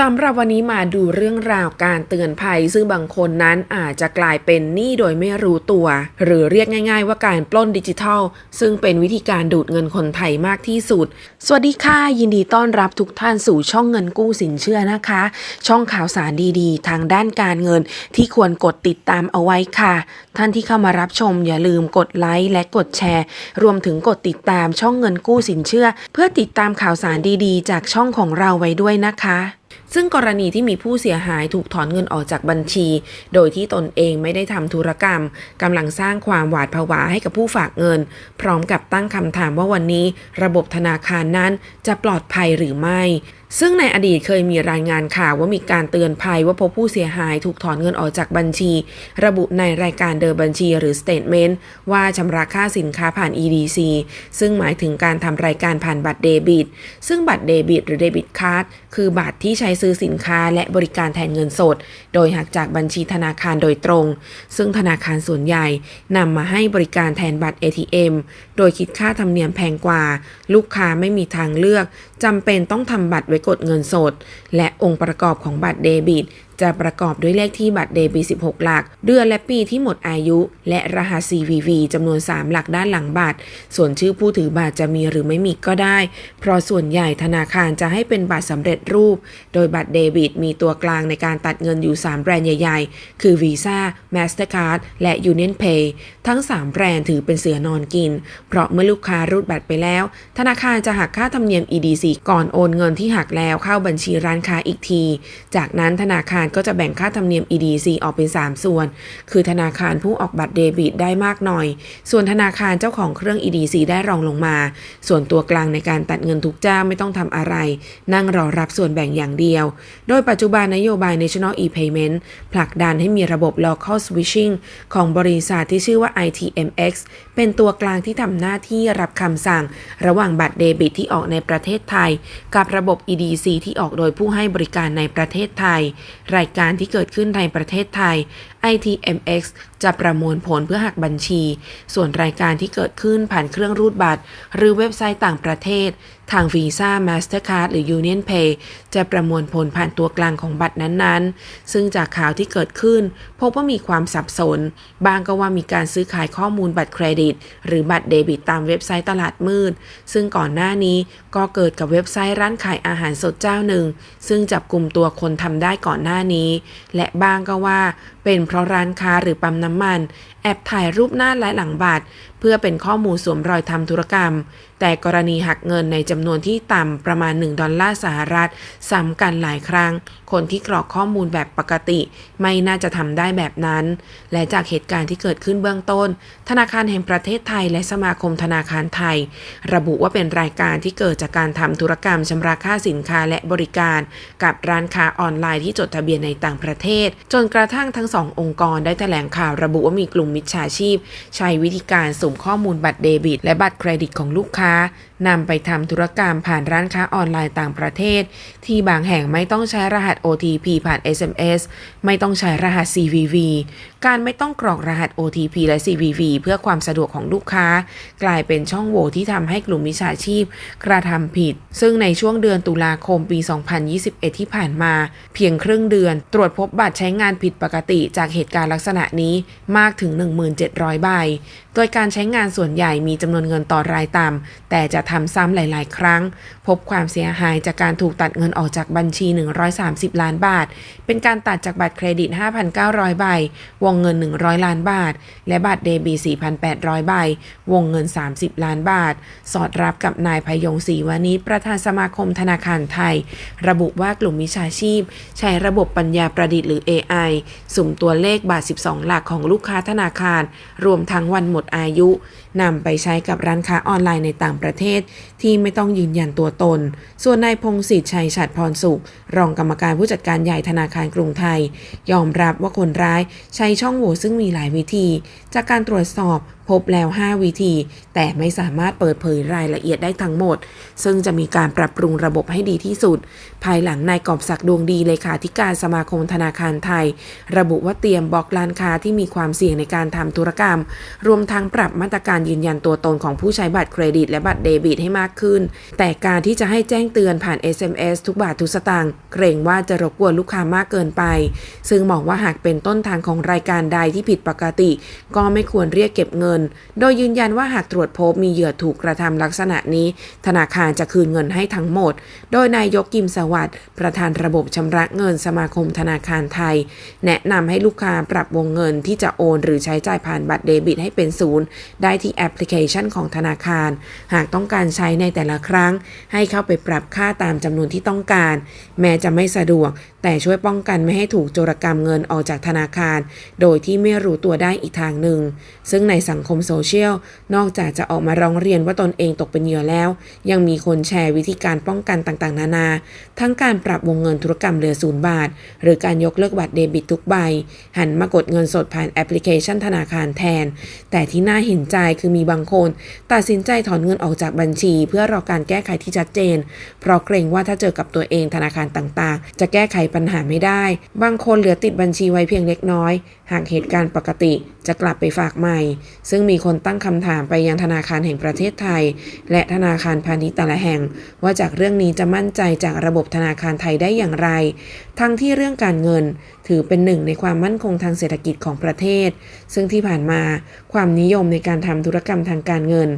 สำหรับวันนี้มาดูเรื่องราวการเตือนภัย ซึ่งบางคนนั้นอาจจะกลายเป็นหนี้โดยไม่รู้ตัว หรือเรียกง่าย ๆ ว่าการปล้นดิจิทัล ซึ่งเป็นวิธีการดูดเงินคนไทยมากที่สุด สวัสดีค่ะยินดีต้อนรับทุกท่านสู่ช่องเงินกู้สินเชื่อนะคะ ช่องข่าวสารดีๆ ทางด้านการเงินที่ควรกดติดตามเอาไว้ค่ะ ท่านที่เข้ามารับชมอย่าลืมกดไลค์และกดแชร์ รวมถึงกดติดตามช่องเงินกู้สินเชื่อ เพื่อติดตามข่าวสารดีๆ จากช่องของเราไว้ด้วยนะคะซึ่งกรณีที่มีผู้เสียหายถูกถอนเงินออกจากบัญชี โดยที่ตนเองไม่ได้ทำธุรกรรมกำลังสร้างความหวาดผวาให้กับผู้ฝากเงิน พร้อมกับตั้งคำถามว่าวันนี้ระบบธนาคารนั้นจะปลอดภัยหรือไม่ ซึ่งในอดีตเคยมีรายงานข่าวว่ามีการเตือนภัยว่าพบผู้เสียหายถูกถอนเงินออกจากบัญชี ระบุในรายการเดินบัญชีหรือ statement ว่าชำระค่าสินค้าผ่าน EDC ซึ่งหมายถึงการทำรายการผ่านบัตรเดบิต ซึ่งบัตรเดบิต หรือเดบิตการ์ดคือบัตรที่ใช้ซื้อสินค้าและบริการแทนเงินสด โดยหักจากบัญชีธนาคารโดยตรง ซึ่งธนาคารส่วนใหญ่นำมาให้บริการแทนบัตร ATM โดยคิดค่าธรรมเนียมแพงกว่า ลูกค้าไม่มีทางเลือกจำเป็นต้องทำบัตรไว้กดเงินสด และองค์ประกอบของบัตรเดบิต จะประกอบด้วยเลขที่บัตรเดบิต 16 หลัก เดือนและปีที่หมดอายุ และรหัส CVV จำนวน 3 หลักด้านหลังบัตร ส่วนชื่อผู้ถือบัตรจะมีหรือไม่มีก็ได้ เพราะส่วนใหญ่ธนาคารจะให้เป็นบัตรสำเร็จรูป โดยบัตรเดบิต มีตัวกลางในการตัดเงินอยู่ 3 แบรนด์ใหญ่ ๆ คือ Visa Mastercard และ Union Pay ทั้ง 3 แบรนด์ถือเป็นเสือนอนกินเพราะเมื่อลูกค้ารูดบัตรไปแล้ว ธนาคารจะหักค่าธรรมเนียม EDC ก่อนโอนเงินที่หักแล้วเข้าบัญชีร้านค้าอีกที จากนั้นธนาคารก็จะแบ่งค่าธรรมเนียม EDC ออกเป็น 3 ส่วน คือธนาคารผู้ออกบัตรเดบิตได้มากหน่อย ส่วนธนาคารเจ้าของเครื่อง EDC ได้รองลงมา ส่วนตัวกลางในการตัดเงินทุกเจ้าไม่ต้องทำอะไร นั่งรอรับส่วนแบ่งอย่างเดียว โดยปัจจุบันนโยบาย National e-payment ผลักดันให้มีระบบ local switching ของบริษัทที่ชื่อว่า ITMX เป็นตัวกลางที่ทำหน้าที่รับคำสั่ง ระหว่างบัตรเดบิตที่ออกในประเทศไทย กับระบบ EDC ที่ออกโดยผู้ให้บริการในประเทศไทย รายการที่เกิดขึ้นในประเทศไทย ITMX จะประมวลผลเพื่อหักบัญชี ส่วนรายการที่เกิดขึ้นผ่านเครื่องรูดบัตร หรือเว็บไซต์ต่างประเทศ ทาง Visa Mastercard หรือ Union Pay จะประมวลผลผ่านตัวกลางของบัตรนั้นๆ ซึ่งจากข่าวที่เกิดขึ้น พบว่ามีความสับสน บางก็ว่ามีการซื้อขายข้อมูลบัตรเครดิต หรือบัตรเดบิตตามเว็บไซต์ตลาดมืด ซึ่งก่อนหน้านี้ก็เกิดกับเว็บไซต์ร้านขายอาหารสดเจ้าหนึ่ง ซึ่งจับกลุ่มตัวคนทำได้ก่อนหน้านี้ และบางก็ว่า เป็นเพราะร้านค้าหรือปั๊มน้ำมัน แอบถ่ายรูปหน้าและหลังบัตรเพื่อเป็นข้อมูลสวมรอยทำธุรกรรม แต่กรณีหักเงินในจำนวนที่ต่ำประมาณ 1 ดอลลาร์สหรัฐซ้ำกันหลายครั้ง คนที่กรอกข้อมูลแบบปกติ ไม่น่าจะทำได้แบบนั้น และจากเหตุการณ์ที่เกิดขึ้นเบื้องต้น ธนาคารแห่งประเทศไทยและสมาคมธนาคารไทย ระบุว่าเป็นรายการที่เกิดจากการทำธุรกรรมชำระค่าสินค้าและบริการ กับร้านค้าออนไลน์ที่จดทะเบียนในต่างประเทศ จนกระทั่งทั้งสององค์กรได้แถลงข่าวระบุว่ามีกลุ่มมิจฉาชีพ ใช้วิธีการสุ่มข้อมูลบัตรเดบิต และบัตรเครดิตของลูกค้านำไปทำธุรกรรมผ่านร้านค้าออนไลน์ต่างประเทศ ที่บางแห่งไม่ต้องใช้รหัส OTP ผ่าน SMS ไม่ต้องใช้รหัส CVV การไม่ต้องกรอกรหัส OTP และ CVV เพื่อความสะดวกของลูกค้า กลายเป็นช่องโหว่ที่ทำให้กลุ่มมิจฉาชีพ กระทำผิด ซึ่งในช่วงเดือนตุลาคมปี 2021 ที่ผ่านมา เพียงครึ่งเดือน ตรวจพบบัตรใช้งานผิดปกติจากเหตุการณ์ลักษณะนี้มากถึง 1700 ใบ โดยการใช้งานส่วนใหญ่มีจำนวนเงินต่อรายต่ำ แต่จะทำซ้ำหลาย ๆ ครั้ง พบความเสียหายจากการถูกตัดเงินออกจากบัญชี 130 ล้านบาท เป็นการตัดจากบัตรเครดิต 5,900 ใบ วงเงิน 100 ล้านบาท และบัตรเดบิต4,800 ใบ วงเงิน 30 ล้านบาท สอดรับกับนายพยงศรีวานิชประธานสมาคมธนาคารไทย ระบุว่ากลุ่มมิจฉาชีพ ใช้ระบบปัญญาประดิษฐ์หรือ AI สุ่มตัวเลขบาท12 หลักของลูกค้าธนาคาร รวมทั้งวันหมดอายุนำไปใช้กับร้านค้าออนไลน์ในต่างประเทศ ที่ไม่ต้องยืนยันตัวตน ส่วนนายพงศิษฐ์ชัยฉัดพรสุข รองกรรมการผู้จัดการใหญ่ธนาคารกรุงไทย ยอมรับว่าคนร้ายใช้ช่องโหว่ซึ่งมีหลายวิธี จากการตรวจสอบพบแล้ว 5 วิธี แต่ไม่สามารถเปิดเผยรายละเอียดได้ทั้งหมด ซึ่งจะมีการปรับปรุงระบบให้ดีที่สุด ภายหลังนายกอบศักดิ์ดวงดีเลขาธิการสมาคมธนาคารไทย ระบุบุว่าเตรียมบล็อกร้านค้าที่มีความเสี่ยงในการทำธุรกรรม รวมทั้งปรับมาตรการยืนยันตัวตนของผู้ใช้บัตรเครดิต และบัตรเดบิตให้มากขึ้น แต่การที่จะให้แจ้งเตือนผ่าน SMS ทุกบาททุกสตางค์เกรงว่าจะรบกวนลูกค้ามากเกินไป ซึ่งมองว่าหากเป็นต้นทางของรายการใดที่ผิดปกติ ก็ไม่ควรเรียกเก็บเงิน โดยยืนยันว่าหากตรวจพบมีเหยื่อถูกกระทำลักษณะนี้ ธนาคารจะคืนเงินให้ทั้งหมด โดยนายกกิมสวัสดิ์ประธานระบบชำระเงินสมาคมธนาคารไทย แนะนำให้ลูกค้าปรับวงเงินที่จะโอน หรือใช้จ่ายผ่านบัตรเดบิตให้เป็นศูนย์ได้ที่แอปพลิเคชันของธนาคาร หากต้องการใช้ในแต่ละครั้ง ให้เข้าไปปรับค่าตามจำนวนที่ต้องการ แม้จะไม่สะดวก แต่ช่วยป้องกันไม่ให้ถูกโจรกรรมเงินออกจากธนาคาร โดยที่ไม่รู้ตัวได้อีกทางหนึ่ง ซึ่งในสังคมโซเชียล นอกจากจะออกมาร้องเรียนว่าตนเองตกเป็นเหยื่อแล้ว ยังมีคนแชร์วิธีการป้องกันต่างๆ นานา ทั้งการปรับวงเงินธุรกรรมเหลือศูนย์บาท หรือการยกเลิกบัตรเดบิตทุกใบหันมากดเงินสดผ่านแอปพลิเคชันธนาคารแทน แต่ที่น่าเห็นใจคือมีบางคน ตัดสินใจถอนเงินออกจากบัญชี เพื่อรอการแก้ไขที่ชัดเจน เพราะเกรงว่าถ้าเจอกับตัวเองธนาคารต่างๆ จะแก้ไขปัญหาไม่ได้ บางคนเหลือติดบัญชีไว้เพียงเล็กน้อย หากเหตุการณ์ปกติจะกลับไปฝากใหม่ ซึ่งมีคนตั้งคำถามไปยังธนาคารแห่งประเทศไทย และธนาคารพาณิชย์แต่ละแห่ง ว่าจากเรื่องนี้จะมั่นใจจากระบบธนาคารไทยได้อย่างไร ทั้งที่เรื่องการเงิน ถือเป็นหนึ่งในความมั่นคงทางเศรษฐกิจของประเทศ ซึ่งที่ผ่านมาความนิยมในการทำธุรกรรมทางการเงิน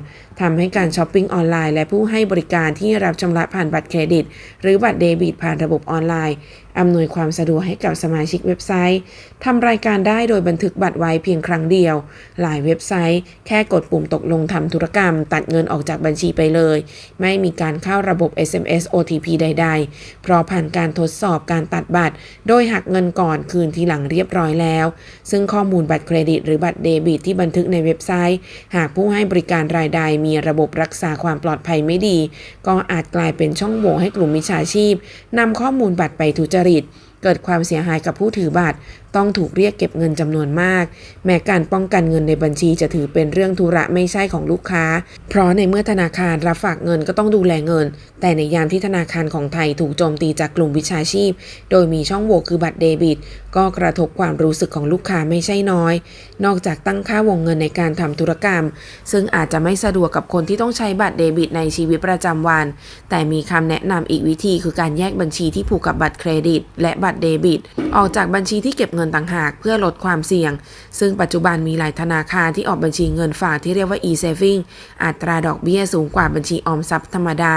ทำให้การช้อปปิ้งออนไลน์และผู้ให้บริการที่รับชำระผ่านบัตรเครดิต หรือบัตรเดบิตผ่านระบบออนไลน์อำนวยความสะดวกให้กับสมาชิกเว็บไซต์ทำรายการได้โดยบันทึกบัตรไว้เพียงครั้งเดียว หลายเว็บไซต์ แค่กดปุ่มตกลงทำธุรกรรม ตัดเงินออกจากบัญชีไปเลย ไม่มีการเข้าระบบ SMS OTP ใด ๆ เพราะผ่านการทดสอบการตัดบัตร โดยหักเงินก่อนคืนทีหลังเรียบร้อยแล้ว ซึ่งข้อมูลบัตรเครดิต หรือบัตรเดบิตที่บันทึกในเว็บไซต์ หากผู้ให้บริการรายใดมีระบบรักษาความปลอดภัยไม่ดี ก็อาจกลายเป็นช่องโหว่ให้กลุ่มมิจฉาชีพนำข้อมูลบัตรไปทุจริต เกิดความเสียหายกับผู้ถือบัตรต้องถูกเรียกเก็บเงินจำนวนมาก แม้การป้องกันเงินในบัญชีจะถือเป็นเรื่องธุระไม่ใช่ของลูกค้า เพราะในเมื่อธนาคารรับฝากเงินก็ต้องดูแลเงิน แต่ในยามที่ธนาคารของไทยถูกโจมตีจากกลุ่มวิชาชีพ โดยมีช่องโหว่คือบัตรเดบิต ก็กระทบความรู้สึกของลูกค้าไม่ใช่น้อย นอกจากตั้งค่าวงเงินในการทำธุรกรรม ซึ่งอาจจะไม่สะดวกกับคนที่ต้องใช้บัตรเดบิตในชีวิตประจำวัน แต่มีคำแนะนำอีกวิธีคือการแยกบัญชีที่ผูกกับบัตรเครดิต และบัตรเดบิต ออกจากบัญชีที่เก็บเงินต่างหากเพื่อลดความเสี่ยง ซึ่งปัจจุบันมีหลายธนาคารที่ออกบัญชีเงินฝากที่เรียกว่า e-saving อัตราดอกเบี้ยสูงกว่าบัญชีออมทรัพย์ธรรมดา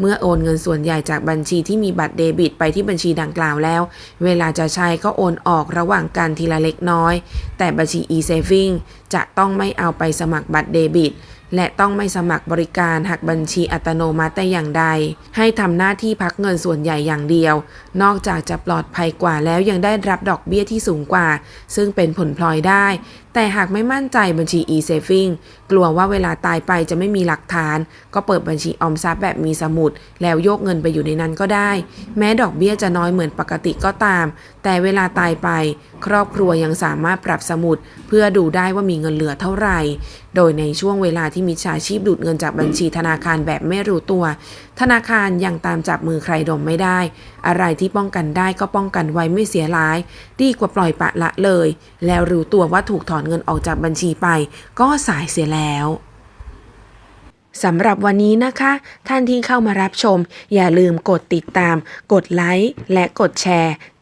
เมื่อโอนเงินส่วนใหญ่จากบัญชีที่มีบัตรเดบิตไปที่บัญชีดังกล่าวแล้ว เวลาจะใช้ก็โอนออกระหว่างกันทีละเล็กน้อย แต่บัญชี e-saving จะต้องไม่เอาไปสมัครบัตรเดบิต และต้องไม่สมัครบริการหักบัญชีอัตโนมัติแต่อย่างใด ให้ทำหน้าที่พักเงินส่วนใหญ่อย่างเดียว นอกจากจะปลอดภัยกว่าแล้วยังได้รับดอกเบี้ยที่สูงกว่า ซึ่งเป็นผลพลอยได้ แต่หากไม่มั่นใจบัญชี e-saving กลัวว่าเวลาตายไปจะไม่มีหลักฐาน ก็เปิดบัญชีออมทรัพย์แบบมีสมุด แล้วโยกเงินไปอยู่ในนั้นก็ได้ แม้ดอกเบี้ยจะน้อยเหมือนปกติก็ตาม แต่เวลาตายไป ครอบครัวยังสามารถปรับสมุด เพื่อดูได้ว่ามีเงินเหลือเท่าไหร่ โดยในช่วงเวลาที่มิจฉาชีพดูดเงินจากบัญชีธนาคารแบบไม่รู้ตัว ธนาคารยังตามจับมือใครดมไม่ได้ อะไรที่ป้องกันได้ก็ป้องกันไว้ไม่เสียร้าย ดีกว่าปล่อยปะละเลย แล้วรู้ตัวว่าถูกถอนเงินออกจากบัญชีไป ก็สายเสียแล้วสำหรับวันนี้นะคะ ท่านที่เข้ามารับชม อย่าลืมกดติดตาม กดไลค์และกดแชร์